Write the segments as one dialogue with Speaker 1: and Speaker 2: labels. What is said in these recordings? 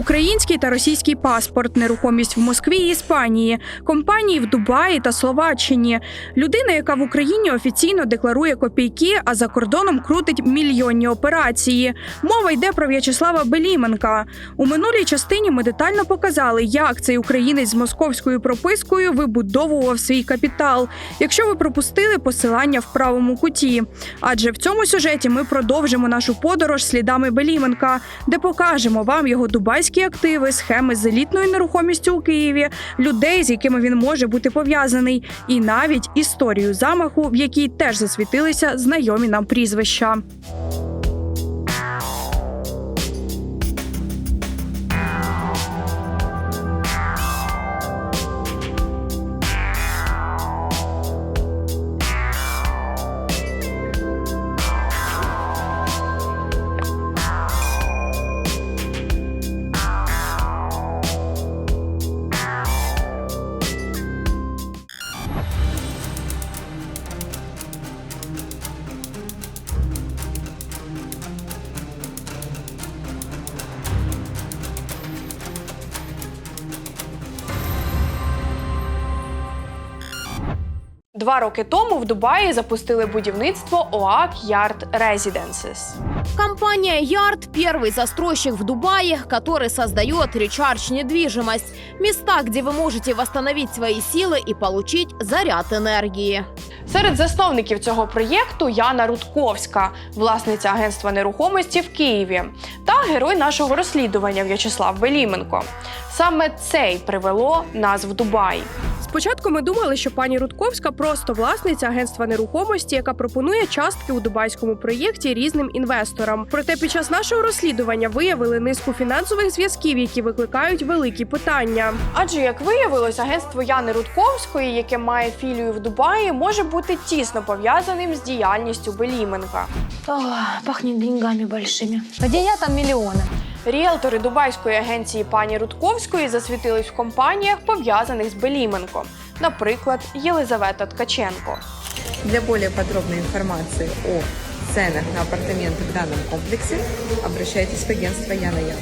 Speaker 1: Український та російський паспорт, нерухомість в Москві і Іспанії, компанії в Дубаї та Словаччині. Людина, яка в Україні офіційно декларує копійки, а за кордоном крутить мільйонні операції. Мова йде про В'ячеслава Беліменка. У минулій частині ми детально показали, як цей українець з московською пропискою вибудовував свій капітал. Якщо ви пропустили посилання в правому куті, адже в цьому сюжеті ми продовжимо нашу подорож слідами Беліменка, де покажемо вам його дубайські активи, схеми з елітною нерухомістю у Києві, людей, з якими він може бути пов'язаний, і навіть історію замаху, в якій теж засвітилися знайомі нам прізвища. Два роки тому в Дубаї запустили будівництво ОАК Ярд Residences.
Speaker 2: Компания Yard – первый застройщик в Дубае, который создает речардж недвижимость. Места, где вы можете восстановить свои силы и получить заряд энергии.
Speaker 1: Серед засновників цього проєкту Яна Рудковська, власниця агентства нерухомості в Києві, та герой нашого розслідування В'ячеслав Беліменко. Саме це й привело нас в Дубай. Спочатку ми думали, що пані Рудковська просто власниця агентства нерухомості, яка пропонує частки у дубайському проєкті різним інвесторам. Проте під час нашого розслідування виявили низку фінансових зв'язків, які викликають великі питання. Адже як виявилось, агентство Яни Рудковської, яке має філію в Дубаї, може бути тісно пов'язаним з діяльністю Беліменка.
Speaker 2: пахнет деньгами большими. Где я там миллионы?
Speaker 1: Ріелтори дубайської агенції пані Рудковської засвітились в компаніях, пов'язаних з Беліменком, наприклад, Єлизавета Ткаченко.
Speaker 3: Для более подробной информации о ценах на апартаменты в данном комплексе обращайтесь в агентство Яна Ян.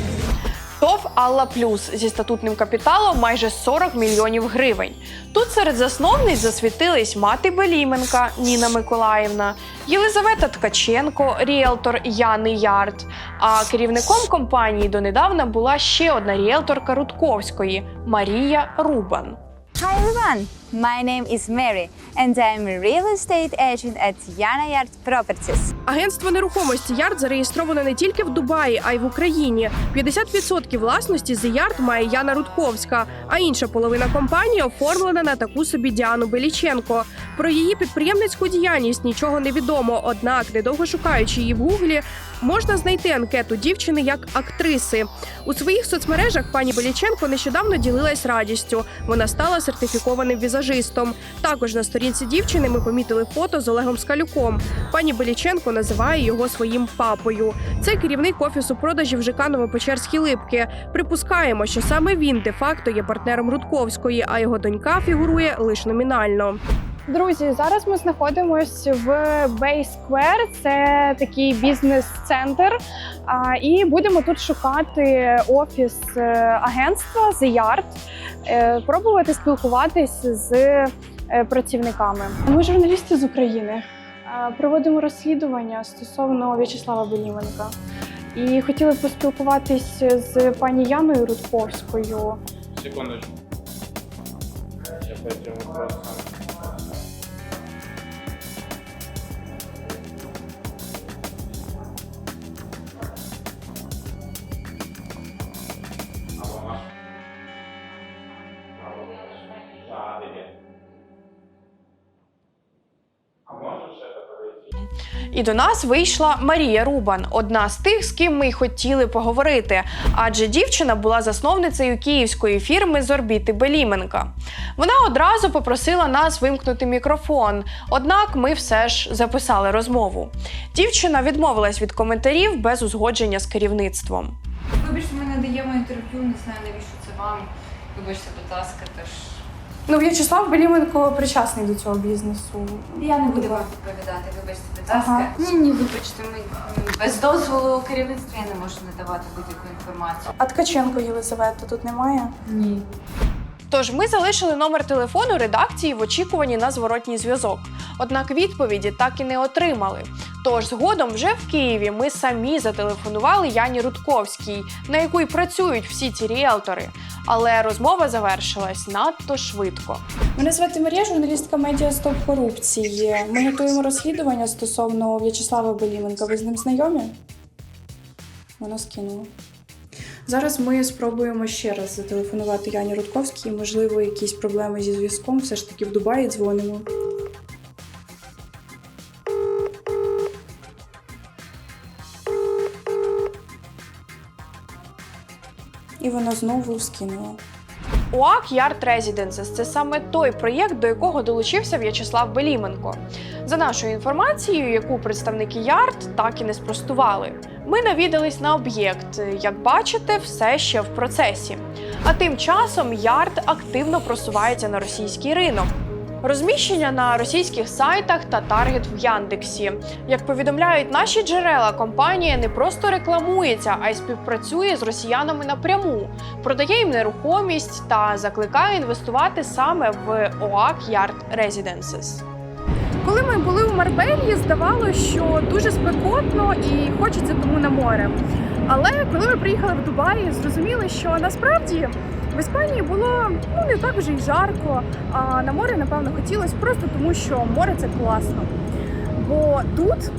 Speaker 1: ТОВ Алла Плюс зі статутним капіталом майже 40 мільйонів гривень. Тут серед засновниць засвітились мати Беліменка Ніна Миколаївна, Єлизавета Ткаченко, ріелтор Яни Ярд. А керівником компанії донедавна була ще одна ріелторка Рудковської Марія Рубан.
Speaker 4: Hi everyone, my name is Mary and I'm a real estate agent at Yana Yard Properties.
Speaker 1: Агентство нерухомості Ярд зареєстровано не тільки в Дубаї, а й в Україні. 50% власності з Ярд має Яна Рудковська, а інша половина компанії оформлена на таку собі Діану Беліченко. Про її підприємницьку діяльність нічого не відомо. Однак, недовго шукаючи її в гуглі, можна знайти анкету дівчини як актриси. У своїх соцмережах пані Беліченко нещодавно ділилась радістю. Вона стала сертифікованим візажистом. Також на сторінці дівчини ми помітили фото з Олегом Скалюком. Пані Беліченко називає його своїм папою. Це керівник офісу продажів ЖК Новопечерські липки. Припускаємо, що саме він де-факто є партнером Рудковської, а його донька фігурує лише номінально.
Speaker 5: Друзі, зараз ми знаходимося в Bay Square, це такий бізнес-центр. І будемо тут шукати офіс е, агентства The Yard, е, пробувати спілкуватись з е, працівниками. Ми журналісти з України. Проводимо розслідування стосовно В'ячеслава Беліменка. І хотіли б поспілкуватись з пані Яною Рудковською.
Speaker 6: Секундочку. Я по этим
Speaker 1: І до нас вийшла Марія Рубан, одна з тих, з ким ми й хотіли поговорити. Адже дівчина була засновницею київської фірми з орбіти Беліменка. Вона одразу попросила нас вимкнути мікрофон, однак ми все ж записали розмову. Дівчина відмовилась від коментарів без узгодження з керівництвом.
Speaker 7: Вибачте, ми не даємо інтерв'ю, не знаю, навіщо це вам. Вибачте, будь ласка, тож
Speaker 5: Ну, В'ячеслав Беліменко причасний до цього бізнесу.
Speaker 7: Я не буду вам відповідати, вибачте, будь ласка.
Speaker 5: Ага.
Speaker 7: Ні, ні, вибачте, ми без дозволу керівництва я не можу надавати будь-яку інформацію.
Speaker 5: А Ткаченко Єлизавета тут немає?
Speaker 7: Ні.
Speaker 1: Тож ми залишили номер телефону редакції в очікуванні на зворотній зв'язок. Однак відповіді так і не отримали. Тож згодом вже в Києві ми самі зателефонували Яні Рудковській, на яку й працюють всі ці ріелтори. Але розмова завершилась надто швидко.
Speaker 5: Мене звати Марія, журналістка медіа Стоп корупції. Ми готуємо розслідування стосовно В'ячеслава Беліменка. Ви з ним знайомі? Вона скинула. Зараз ми спробуємо ще раз зателефонувати Яні Рудковській. Можливо, якісь проблеми зі зв'язком. Все ж таки в Дубаї дзвонимо. І вона знову скинула.
Speaker 1: УАК Ярд Резіденсес це саме той проєкт, до якого долучився В'ячеслав Беліменко. За нашою інформацією, яку представники Ярд так і не спростували. Ми навідались на об'єкт. Як бачите, все ще в процесі. А тим часом Ярд активно просувається на російський ринок. Розміщення на російських сайтах та таргет в Яндексі. Як повідомляють наші джерела, компанія не просто рекламується, а й співпрацює з росіянами напряму, продає їм нерухомість та закликає інвестувати саме в ОАК Yard Residences.
Speaker 5: Коли ми були у Марбелі, здавалося, що дуже спекотно і хочеться тому на море. Але коли ми приїхали в Дубаї, зрозуміли, що насправді в Іспанії було ну не так вже й жарко. А на море, напевно, хотілося просто тому, що море це класно. Бо тут,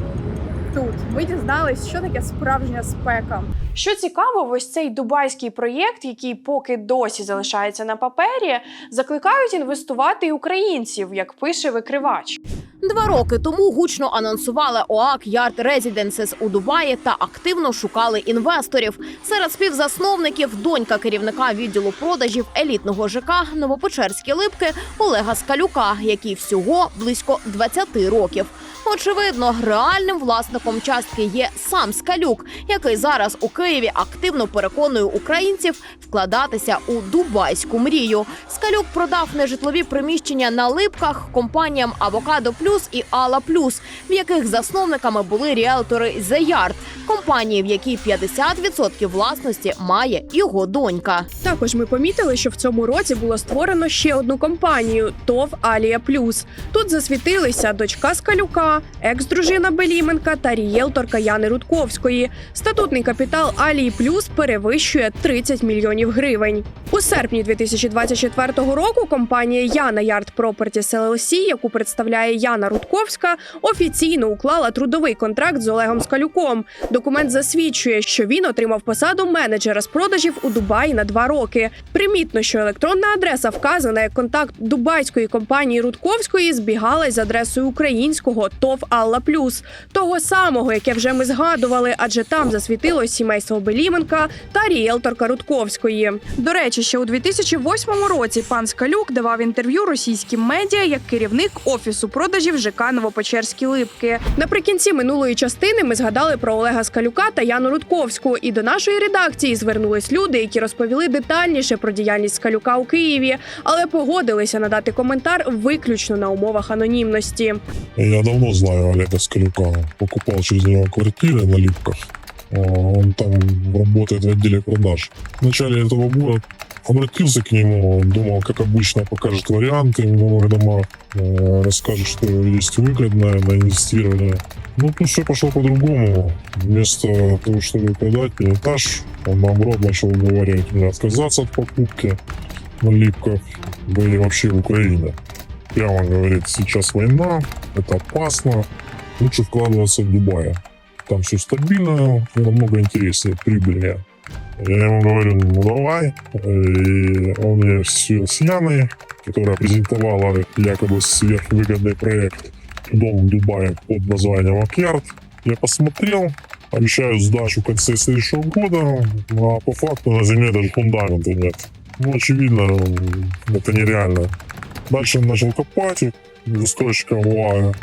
Speaker 5: тут ми дізнались, що таке справжня спека.
Speaker 1: Що цікаво, ось цей дубайський проєкт, який поки досі залишається на папері, закликають інвестувати і українців, як пише викривач.
Speaker 2: Два роки тому гучно анонсували ОАК Ярд Резіденсес у Дубаї та активно шукали інвесторів. Серед співзасновників донька керівника відділу продажів елітного ЖК Новопечерські липки Олега Скалюка, який всього близько 20 років. Очевидно, реальним власником частки є сам Скалюк, який зараз у Києві активно переконує українців вкладатися у дубайську мрію. Скалюк продав нежитлові приміщення на липках компаніям Авокадо Плюс і Алла Плюс, в яких засновниками були ріелтори The Yard, компанії, в якій 50% власності має його донька.
Speaker 1: Також ми помітили, що в цьому році було створено ще одну компанію ТОВ Алія Плюс. Тут засвітилися дочка Скалюка, екс-дружина Беліменка та рієлторка Яни Рудковської. Статутний капітал Алії Плюс перевищує 30 мільйонів гривень. У серпні 2024 року компанія Яна Ярд Properties LLC, яку представляє Яна Рудковська, офіційно уклала трудовий контракт з Олегом Скалюком. Документ засвідчує, що він отримав посаду менеджера з продажів у Дубаї на два роки. Примітно, що електронна адреса вказана як контакт дубайської компанії Рудковської збігалась з адресою українського ТОВ Алла Плюс, того самого, яке вже ми згадували, адже там засвітилось сімейство Беліменка та ріелторка Рудковської. До речі, ще у 2008 році пан Скалюк давав інтерв'ю російським медіа як керівник офісу продажів ЖК Новопечерські липки. Наприкінці минулої частини ми згадали про Олега Скалюка та Яну Рудковську. І до нашої редакції звернулись люди, які розповіли детальніше про діяльність Скалюка у Києві, але погодилися надати коментар виключно на умовах анонімності.
Speaker 8: Я давно знаю Олега Скалюка. Покупал через него квартиры на Липках. А, Он там работает в отделе продаж. В начале этого года обратился к нему, думал, как обычно, покажет варианты новых домах, э, расскажет, что есть выгодное на инвестирование. Ну, тут все пошло по-другому. Вместо того, чтобы продать мне этаж, он наоборот начал уговаривать меня отказаться от покупки на Липках, да и вообще в Украине. Прямо говорит, сейчас война, это опасно, лучше вкладываться в Дубае. Там все стабильно, намного интереснее, прибыльнее. Я ему говорю, ну давай. И он мне все с Яной, которая презентовала якобы сверхвыгодный проект дом в Дубае под названием Акьярд. Я посмотрел, обещаю сдачу в конце следующего года, а по факту на земле даже фундамента нет. Ну, очевидно, это нереально. Дальше начал копать, и в источниках ОАЭ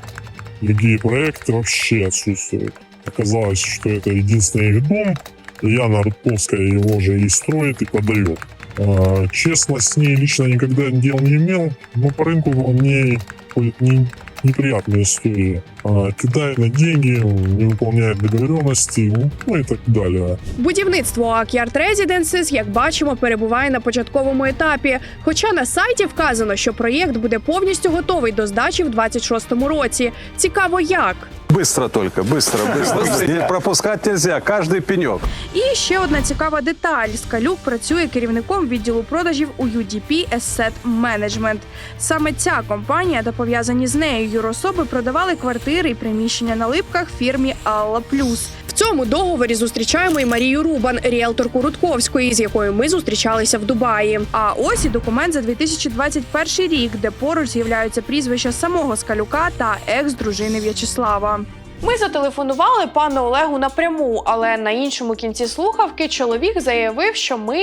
Speaker 8: другие проекты вообще отсутствуют. Оказалось, что это единственный их дом, Яна Рудковская его же и строит, и подает. А, Честно, с ней лично никогда дел не имел, но по рынку ней ходят не- неприятные истории. А, Кидает на деньги, не выполняет договоренности, ну и так далі.
Speaker 1: Будівництво Ак'ярд Residences, як бачимо, перебуває на початковому етапі. Хоча на сайті вказано, що проєкт буде повністю готовий до здачі в 26-му році. Цікаво, як.
Speaker 9: Быстро только, быстро, быстро. Не пропускать нельзя, каждый пенек.
Speaker 1: І ще одна цікава деталь: Скалюк працює керівником відділу продажів у UDP Asset Management. Саме ця компанія та пов'язані з нею юрособи продавали квартири і приміщення на липках фірмі Алла Плюс. Цьому договорі зустрічаємо і Марію Рубан, ріелторку Рудковської, з якою ми зустрічалися в Дубаї. А ось і документ за 2021 рік, де поруч з'являються прізвища самого Скалюка та екс-дружини В'ячеслава. Ми зателефонували пану Олегу напряму, але на іншому кінці слухавки чоловік заявив, що ми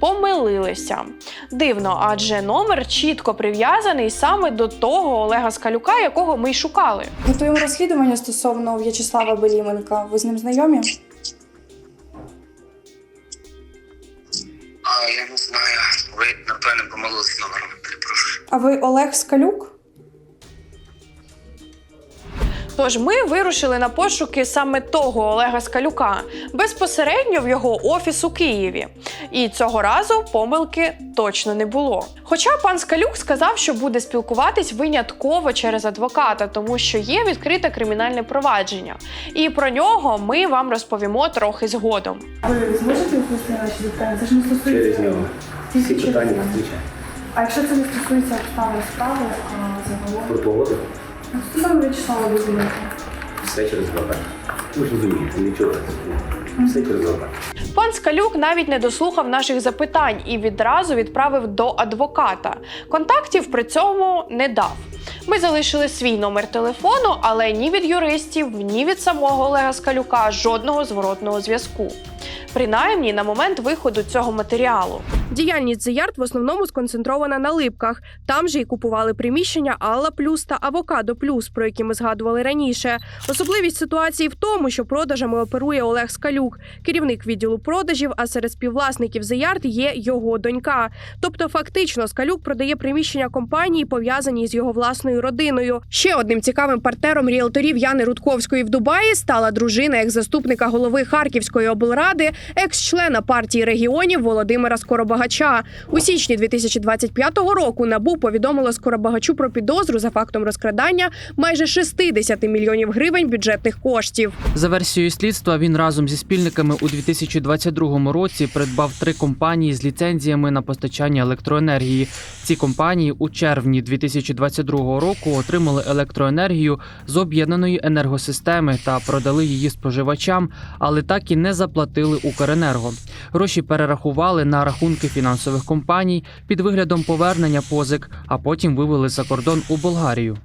Speaker 1: помилилися. Дивно, адже номер чітко прив'язаний саме до того Олега Скалюка, якого ми й шукали.
Speaker 5: Готуємо розслідування стосовно В'ячеслава Беліменка. Ви з ним знайомі?
Speaker 10: А, я не знаю. Ви, напевно, помилилися номером. Перепрошую.
Speaker 5: А ви Олег Скалюк?
Speaker 1: Тож ми вирушили на пошуки саме того Олега Скалюка безпосередньо в його офіс у Києві. І цього разу помилки точно не було. Хоча пан Скалюк сказав, що буде спілкуватись винятково через адвоката, тому що є відкрите кримінальне провадження. І про нього ми вам розповімо трохи згодом.
Speaker 5: Ви зможете відповісти на наші запитання? Це ж не стосується
Speaker 10: Через нього. Всі питання.
Speaker 5: А якщо це не стосується обставин справи, а загалом?
Speaker 10: Про погоду
Speaker 5: Стосовно В'ячеслава Беліменка.
Speaker 10: все через адвокат. Ви ж розумієте, нічого. Все через адвокат.
Speaker 1: Пан Скалюк навіть не дослухав наших запитань і відразу відправив до адвоката. Контактів при цьому не дав. Ми залишили свій номер телефону, але ні від юристів, ні від самого Олега Скалюка жодного зворотного зв'язку. Принаймні на момент виходу цього матеріалу. Діяльність Yard в основному сконцентрована на липках. Там же і купували приміщення Алла Плюс та Авокадо Плюс, про які ми згадували раніше. Особливість ситуації в тому, що продажами оперує Олег Скалюк, керівник відділу продажів, а серед співвласників Yard є його донька. Тобто, фактично, Скалюк продає приміщення компанії, пов'язані з його власною родиною. Ще одним цікавим партнером ріелторів Яни Рудковської в Дубаї стала дружина екс-заступника голови Харківської облради, екс-члена партії регіонів Володимира Скоробагача. У січні 2025 року набу повідомило Скоробагачу про підозру за фактом розкрадання майже 60 мільйонів гривень бюджетних коштів.
Speaker 11: За версією слідства, він разом зі спільниками у 2022 році придбав три компанії з ліцензіями на постачання електроенергії. Ці компанії у червні 2022 року отримали електроенергію з об'єднаної енергосистеми та продали її споживачам, але так і не заплатили Укренерго. Гроші перерахували на рахунки фінансових компаній під виглядом повернення позик, а потім вивели за кордон у Болгарію.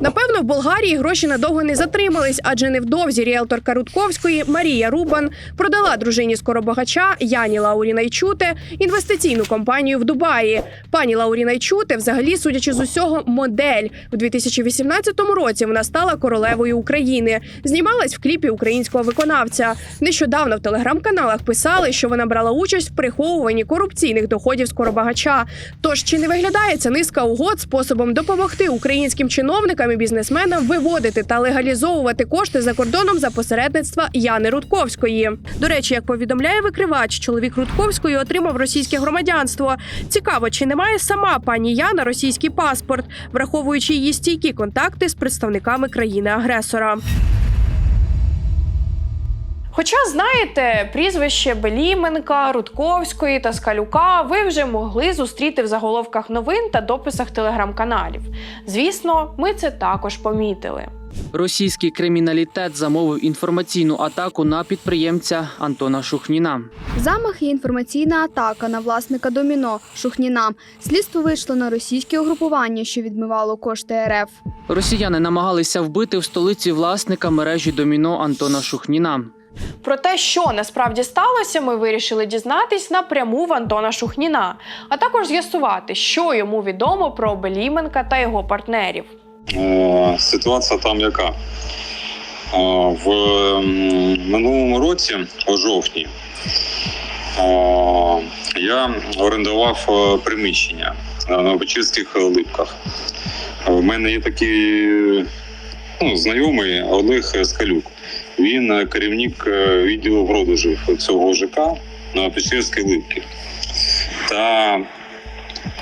Speaker 1: Напевно, в Болгарії гроші надовго не затримались, адже невдовзі ріелторка Рудковської Марія Рубан продала дружині скоробагача Яні Лаурі Найчуте інвестиційну компанію в Дубаї. Пані Лаурі Найчуте, взагалі, судячи з усього, модель в 2018 році. Вона стала королевою України. Знімалась в кліпі українського виконавця. Нещодавно в телеграм-каналах писали, що вона брала участь в приховуванні корупційних доходів скоробагача. Тож чи не виглядає ця низка угод способом допомогти українським чиновникам і бізнесмена виводити та легалізовувати кошти за кордоном за посередництва Яни Рудковської? До речі, як повідомляє викривач, чоловік Рудковської отримав російське громадянство. Цікаво, чи не має сама пані Яна російський паспорт, враховуючи її стійкі контакти з представниками країни-агресора. Хоча знаєте, прізвище Беліменка, Рудковської та Скалюка ви вже могли зустріти в заголовках новин та дописах телеграм-каналів. Звісно, ми це також помітили.
Speaker 11: Російський криміналітет замовив інформаційну атаку на підприємця Антона Шухніна.
Speaker 12: Замах і інформаційна атака на власника доміно Шухніна. Слідство вийшло на російське угрупування, що відмивало кошти РФ.
Speaker 11: Росіяни намагалися вбити в столиці власника мережі доміно Антона Шухніна.
Speaker 1: Про те, що насправді сталося, ми вирішили дізнатись напряму в Антона Шухніна, а також з'ясувати, що йому відомо про Беліменка та його партнерів.
Speaker 13: Ситуація там яка? В минулому році, у жовтні, я орендував е, приміщення на Печерських липках. У мене є такий ну, знайомий Олег Скалюк. Він е, керівник е, відділу продажів цього ЖК на Печерській липки. Та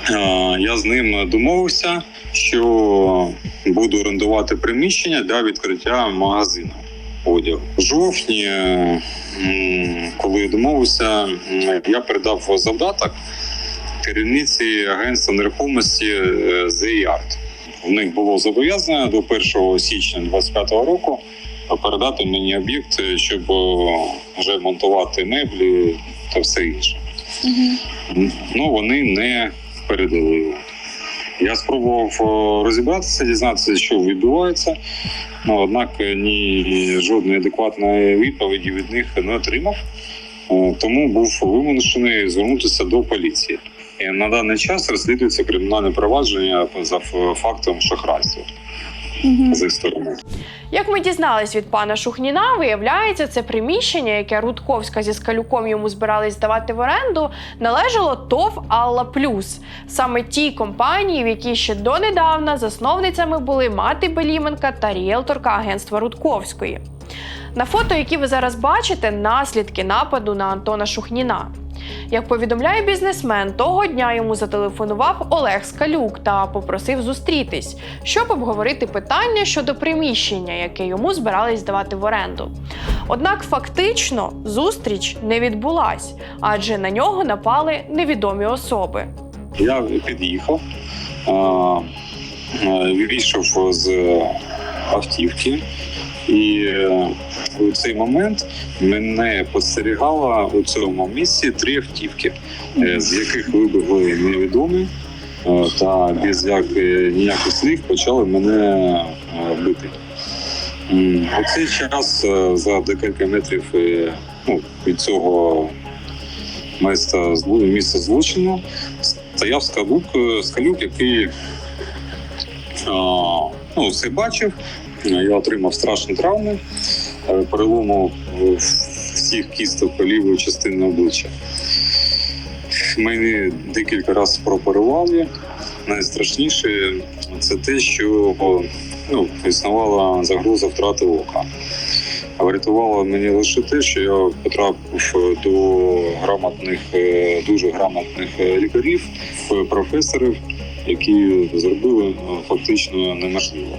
Speaker 13: е, я з ним домовився, що буду орендувати приміщення для відкриття магазину одягу. В жовтні, коли я домовився, я передав завдаток керівниці агентства нерухомості Yard. У них було зобов'язання до 1 січня 2025 року передати мені об'єкт, щоб е, вже монтувати меблі та все інше. Ну вони не передали. Я спробував е, розібратися, дізнатися, що відбувається. Ну, однак е, ні жодної адекватної відповіді від них не отримав. Е, Тому був вимушений звернутися до поліції. І на даний час розслідується кримінальне провадження за фактом шахрайства з сторони.
Speaker 1: Як ми дізнались від пана Шухніна, виявляється, це приміщення, яке Рудковська зі Скалюком йому збирались здавати в оренду, належало ТОВ Алла Плюс, саме тій компанії, в якій ще донедавна засновницями були мати Беліменка та ріелторка агентства Рудковської. На фото, які ви зараз бачите, наслідки нападу на Антона Шухніна. Як повідомляє бізнесмен, того дня йому зателефонував Олег Скалюк та попросив зустрітись, щоб обговорити питання щодо приміщення, яке йому збирались здавати в оренду. Однак фактично зустріч не відбулась, адже на нього напали невідомі особи.
Speaker 13: Я під'їхав, а, вийшов з автівки, і е, у цей момент мене спостерігало у цьому місці три автівки, е, з яких вибігли невідомі, е, та без як- ніяких слів почали мене бити. У цей час за декілька метрів ну, від цього міста місця злочину стояв скалюк, скалюк який ну, все бачив. Я отримав страшні травми, е, перелому е, всіх кісток лівої частини обличчя. Мене декілька разів прооперували. Найстрашніше це те, що ну, існувала загроза втрати ока. Врятувало мені лише те, що я потрапив до грамотних, е, дуже грамотних е, лікарів, е, професорів, які зробили е, фактично неможливо.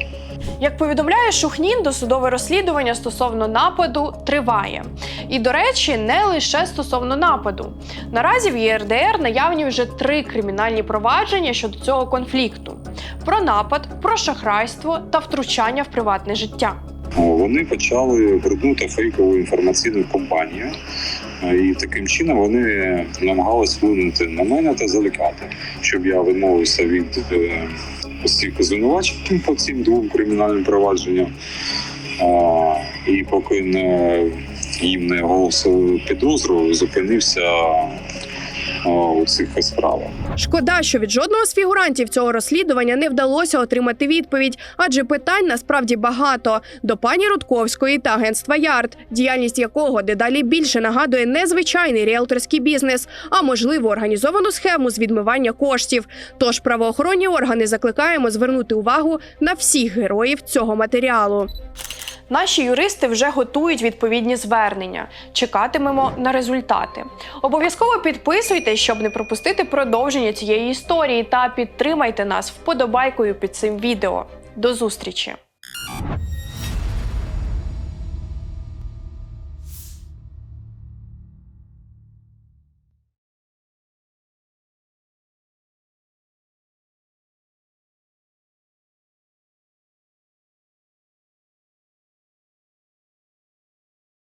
Speaker 1: Як повідомляє Шухнін, досудове розслідування стосовно нападу триває. І, до речі, не лише стосовно нападу. Наразі в ЄРДР наявні вже три кримінальні провадження щодо цього конфлікту: про напад, про шахрайство та втручання в приватне життя.
Speaker 13: Вони почали вернути фейкову інформаційну кампанію, Е, і таким чином вони намагались вплинути на мене та залякати, щоб я відмовився від е, усіх звинувачень по цим двом кримінальним провадженням. І поки не, їм не оголосили підозру, зупинився у цих справах.
Speaker 1: Шкода, що від жодного з фігурантів цього розслідування не вдалося отримати відповідь, адже питань насправді багато до пані Рудковської та агентства Ярд, діяльність якого дедалі більше нагадує незвичайний ріелторський бізнес, а можливо організовану схему з відмивання коштів. Тож правоохоронні органи закликаємо звернути увагу на всіх героїв цього матеріалу. Наші юристи вже готують відповідні звернення. Чекатимемо на результати. Обов'язково підписуйтесь, щоб не пропустити продовження цієї історії, та підтримайте нас вподобайкою під цим відео. До зустрічі!